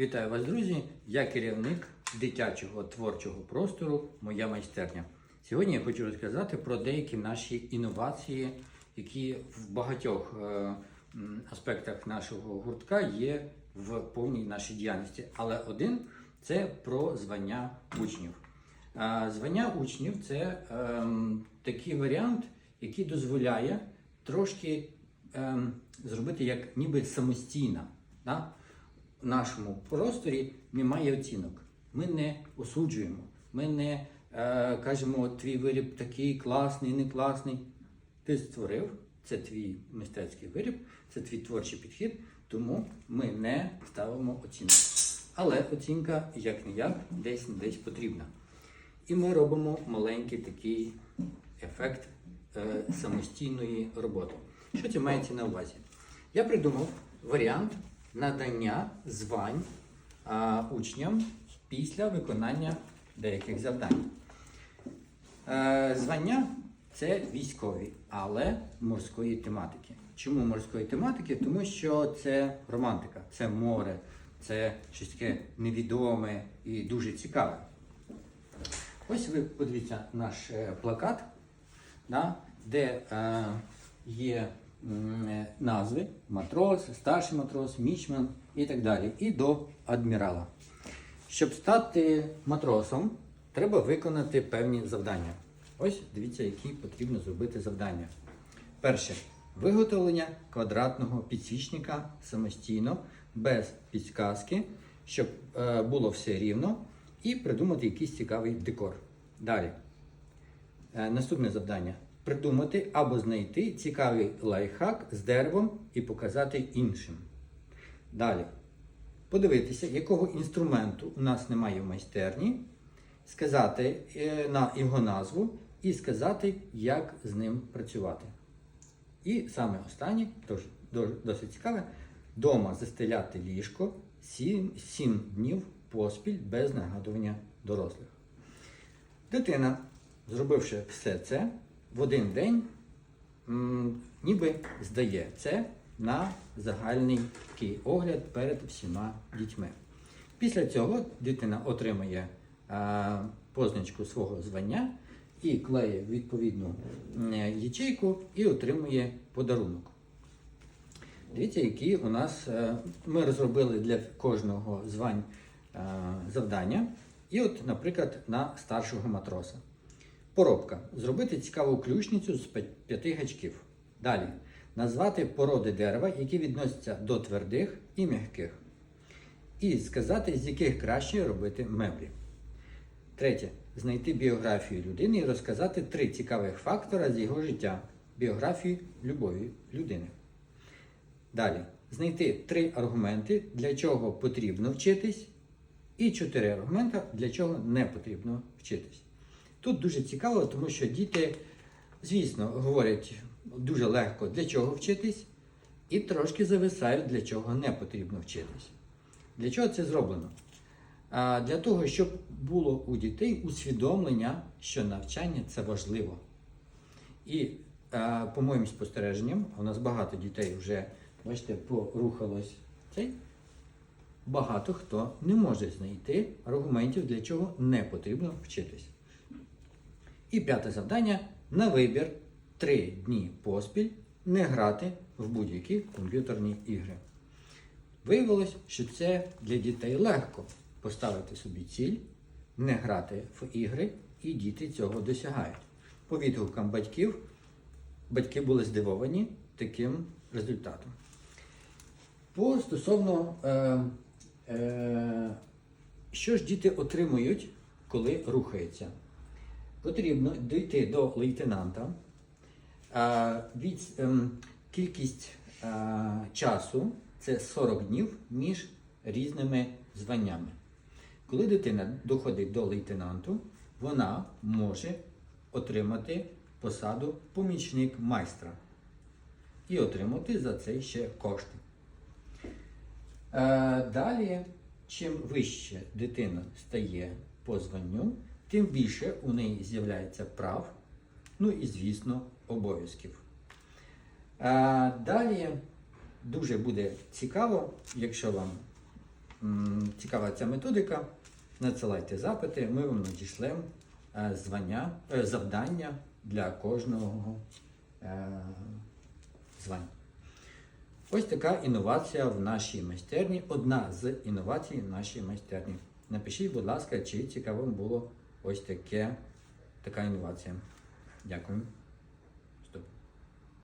Вітаю вас, друзі! Я керівник дитячого творчого простору Моя майстерня. Сьогодні я хочу розказати про деякі наші інновації, які в багатьох е, аспектах нашого гуртка є в повній нашій діяльності. Але один це про звання учнів. Звання учнів це ем, такий варіант, який дозволяє трошки ем, зробити як ніби самостійно. Нашому просторі немає оцінок. Ми не осуджуємо, ми не е, кажемо, твій виріб такий класний, не класний. Ти створив, це твій мистецький виріб, це твій творчий підхід, тому ми не ставимо оцінок. Але оцінка як не як десь десь потрібна. І ми робимо маленький такий ефект е, самостійної роботи. Що це мається на увазі? Я придумав варіант надання звань а, учням після виконання деяких завдань. Е, звання це військові, але морської тематики. Чому морської тематики? Тому що це романтика, це море, це щось таке невідоме і дуже цікаве. Ось ви подивіться наш е, плакат, да, де е, є назви матрос, старший матрос, мічман і так далі. І до адмірала. Щоб стати матросом, треба виконати певні завдання. Ось дивіться, які потрібно зробити завдання. Перше. Виготовлення квадратного підсвічника самостійно, без підсказки, щоб е, було все рівно, і придумати якийсь цікавий декор. Далі. Е, Наступне завдання: придумати або знайти цікавий лайфхак з деревом і показати іншим. Далі. Подивитися, якого інструменту у нас немає в майстерні, сказати е, на його назву і сказати, як з ним працювати. І саме останнє, тож досить цікаве, дома застеляти ліжко 7, 7 днів поспіль без нагадування дорослих. Дитина, зробивши все це, в один день ніби здає це на загальний такий огляд перед всіма дітьми. Після цього дитина отримує позначку свого звання і клеє відповідну ячейку і отримує подарунок. Дивіться, які у нас е, ми розробили для кожного звань завдання. І от, наприклад, на старшого матроса. Поробка. Зробити цікаву ключницю з п'яти гачків. Далі. Назвати породи дерева, які відносяться до твердих і м'яких. І сказати, з яких краще робити меблі. Третє. Знайти біографію людини і розказати три цікавих фактора з його життя. Біографію любої людини. Далі. Знайти три аргументи, для чого потрібно вчитись, і чотири аргументи, для чого не потрібно вчитись. Тут дуже цікаво, тому що діти, звісно, говорять дуже легко, для чого вчитись, і трошки зависають, для чого не потрібно вчитись. Для чого це зроблено? Для того, щоб було у дітей усвідомлення, що навчання це важливо. І по моїм спостереженням, у нас багато дітей вже, бачите, порухалось цей. Багато хто не може знайти аргументів, для чого не потрібно вчитись. І п'яте завдання на вибір три дні поспіль не грати в будь-які комп'ютерні ігри. Виявилось, що це для дітей легко поставити собі ціль, не грати в ігри, і діти цього досягають. По відгукам батьків, батьки були здивовані таким результатом. По стосовно, е, е, що ж діти отримують, коли рухаються? Потрібно дійти до лейтенанта. Від, ем, кількість часу це 40 днів між різними званнями. Коли дитина доходить до лейтенанту, вона може отримати посаду помічник майстра і отримати за це ще кошти. Е, Далі, чим вище дитина стає по званню, тим більше у неї з'являється прав, ну і, звісно, обов'язків. Далі дуже буде цікаво, якщо вам цікава ця методика, надсилайте запити, ми вам надішлемо е, звання, е, завдання для кожного е, звання. Ось така інновація в нашій майстерні, одна з інновацій в нашій майстерні. Напишіть, будь ласка, чи цікаво було ось таке, така інновація. Дякую.